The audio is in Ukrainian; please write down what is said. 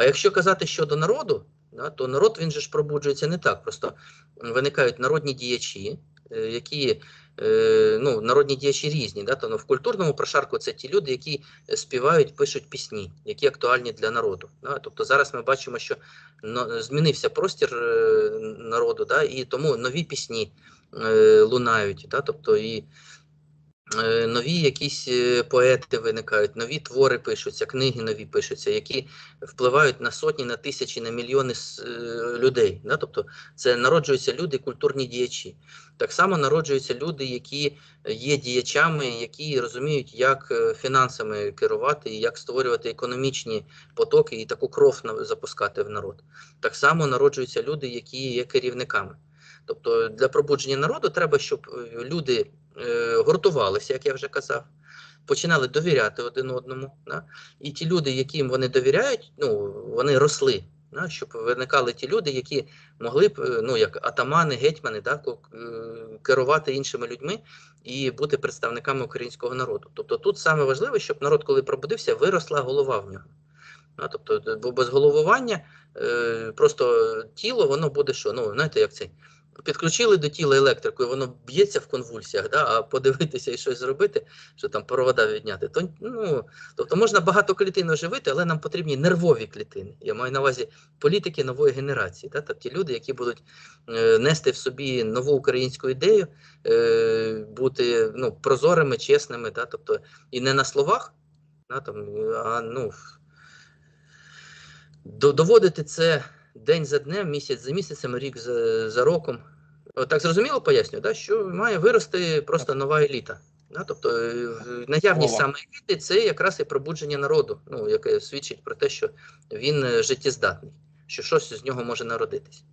А якщо казати щодо народу, да, то народ він же ж пробуджується не так. Просто виникають народні діячі, е, які е, ну, народні діячі різні. Да, то, ну, в культурному прошарку це ті люди, які співають, пишуть пісні, які актуальні для народу. Да. Тобто зараз ми бачимо, що змінився простір е, народу, да, і тому нові пісні лунають. Да, тобто і нові якісь е, поети виникають, нові твори пишуться, книги нові пишуться, які впливають на сотні, на тисячі, на мільйони е, людей. Тобто це народжуються люди, культурні діячі. Так само народжуються люди, які є діячами, які розуміють, як е, фінансами керувати, як створювати економічні потоки і таку кров запускати в народ. Так само народжуються люди, які є керівниками. Тобто для пробудження народу треба, щоб е, люди е, гуртувалися, як я вже казав, починали довіряти один одному. Да? І ті люди, яким вони довіряють, ну вони росли. Да? Щоб виникали ті люди, які могли б, е, ну як атамани, гетьмани, да? керувати іншими людьми і бути представниками українського народу. Тобто тут саме важливе, щоб народ, коли пробудився, виросла голова в нього. Да? Тобто, бо без головування просто тіло, воно буде що? Ну, знаєте, як це? Підключили до тіла електрику, і воно б'ється в конвульсіях, да? а подивитися і щось зробити, що там провода відняти. То, ну, тобто можна багато клітин оживити, але нам потрібні нервові клітини. Я маю на увазі політики нової генерації. Да? Тобто ті люди, які будуть е, нести в собі нову українську ідею, е, бути ну, прозорими, чесними, да? тобто, і не на словах, да? там, а ну, доводити це день за днем, місяць за місяцем, рік за, за роком. От Так зрозуміло пояснюю, да? що має вирости просто нова еліта. Да? Тобто е, наявність саме еліти це якраз і пробудження народу, ну, яке свідчить про те, що він е, життєздатний, що щось з нього може народитись.